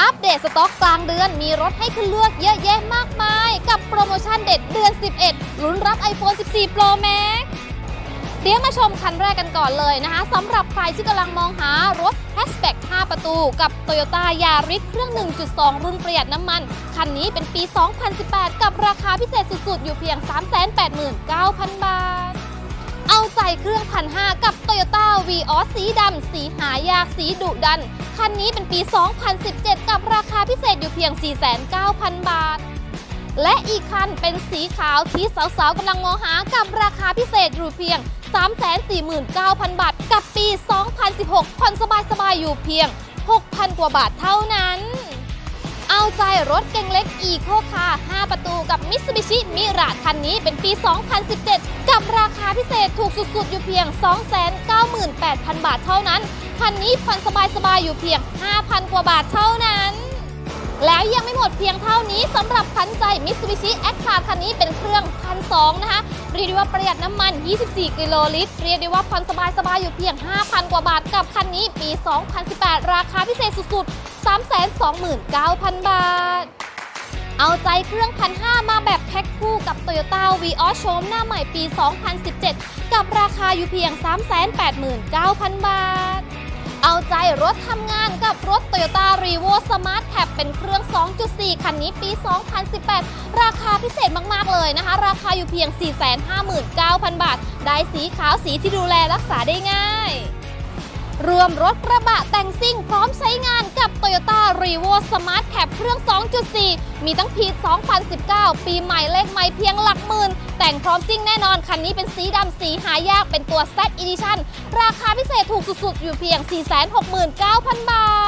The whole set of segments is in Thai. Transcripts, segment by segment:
อัปเดตสต็อกกลางเดือนมีรถให้ขึ้นเลือกเยอะแยะมากมาย กับโปรโมชั่นเด็ดเดือน 11 ลุ้นรับ iPhone 14 Pro Max เดี๋ยวมาชมคันแรกกันก่อนเลยนะคะสำหรับใครที่กำลังมองหารถ Hatchback 5 ประตูกับ Toyota Yaris เครื่อง 1.2 รุ่นประหยัดน้ำมัน คันนี้เป็นปี 2018 กับราคาพิเศษสุดๆ อยู่เพียง 389,000 บาท เอาใจเครื่องพันห้ากับ Toyota v ีออสีดำ สีหายากสีดุดัน คันนี้เป็นปี 2017 กับราคาพิเศษอยู่เพียง 4,900 บาท และอีกคันเป็นสีขาวที่สาวๆกำลังมองหากับราคาพิเศษอยู่เพียง 349,000 บาท กับปี 2016 ผ่อนสบายๆอยู่เพียง 6,000 กว่าบาทเท่านั้น เอาใจรถเก่งเล็กอีโคคาร์5ประตูกับ Mitsubishi Mira คันนี้เป็นปี 2017 กับราคาพิเศษถูกสุดๆ อยู่เพียง 298,000 บาทเท่านั้น คันนี้ผ่อนสบายๆ อยู่เพียง 5,000 กว่าบาทเท่านั้น แล้วยังไม่หมดเพียงเท่านี้สำหรับคันใจ Mitsubishi a c t a คันนี้เป็นเครื่องพันสนะคะเรียกได้ว่าประหยัดน้ำมัน 24 กิโลลิตร เรียกได้ว่าผ่อนสบายๆ อยู่เพียง 5,000 กว่าบาทกับคันนี้ปี 2018 ราคาพิเศษสุดๆ 329,000 บาท เอาใจเครื่องพันห้ามาแบบแพ็คคู่กับ Toyota v ีออโฉมหน้าใหม่ปี 2017 กับราคาอยู่เพียง 389,000 บาท เอาใจรถทำงานกับรถ Toyota r e v o Smart Cab เป็นเครื่อง 2.4 คันนี้ปี 2018 ราคาพิเศษมาก ๆ เลยนะคะ ราคาอยู่เพียง 459,000 บาท ได้สีขาวสีที่ดูแลรักษาได้ง่าย รวมรถกระบะแต่งซิ่งพร้อมใช้งานกับ Toyota r e v o Smart Cab เครื่อง 2.4 มีตั้งพี2019 ปีใหม่เลขใหม่เพียงหลักหมื่น แต่งพร้อมซิ่งแน่นอน คันนี้เป็นสีดำสีหายากเป็นตัว Z Edition ราคาพิเศษถูกสุดๆ อยู่เพียง 469,000 บาท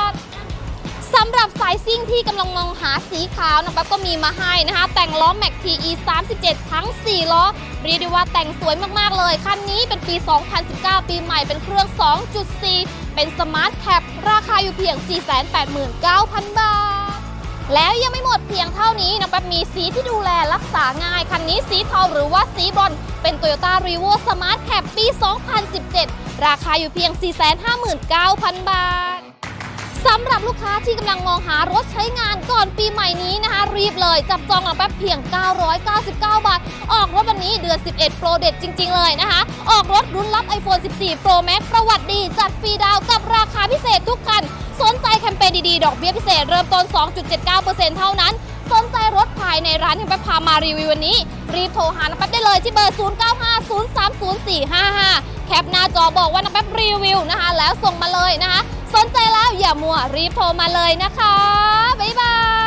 ำหรับสายซิ่งที่กำลังมองหาสีขาวนะปั๊บก็มีมาให้นะคะ แต่งล้อ Mac TE 37 ทั้ง 4 ล้อ เรียกได้ว่าแต่งสวยมากๆเลย คันนี้เป็นปี 2019 ปีใหม่เป็นเครื่อง 2.4 เป็นสมาร์ทแคปราคาอยู่เพียง 489,000 บาท แล้วยังไม่หมดเพียงเท่านี้นะแป๊บมีสีที่ดูแลรักษาง่าย คันนี้สีเทาหรือว่าสีบรอนเป็น Toyota r e v o Smart Cab ปี 2017 ราคาอยู่เพียง 459,000 บาท สำหรับลูกค้าที่กำลังมองหารถใช้งานก่อนปีใหม่นี้นะคะ รีบเลย จับจองหลังแป๊บเพียง 999 บาท ออกรถวันนี้เดือน 11โปรเด็ดจริง ๆ เลยนะคะ ออกรถรุ่นรับ iPhone 14 Pro Max ประวัติดี จัดฟรีดาวกับราคาพิเศษทุกคัน สนใจแคมเปญดี ๆ ดอกเบี้ยพิเศษเริ่มต้น 2.79%เท่านั้น สนใจรถภายในร้านที่แป๊บพามารีวิววันนี้ รีบโทรหาน้ำแป๊บได้เลยที่เบอร์ 095030455 แคปหน้าจอบอกว่าน้ำแป๊บรีวิวนะคะ แล้วส่งมาเลยนะคะ สนใจแล้วอย่ามัวรีบโทรมาเลยนะคะ บ๊ายบาย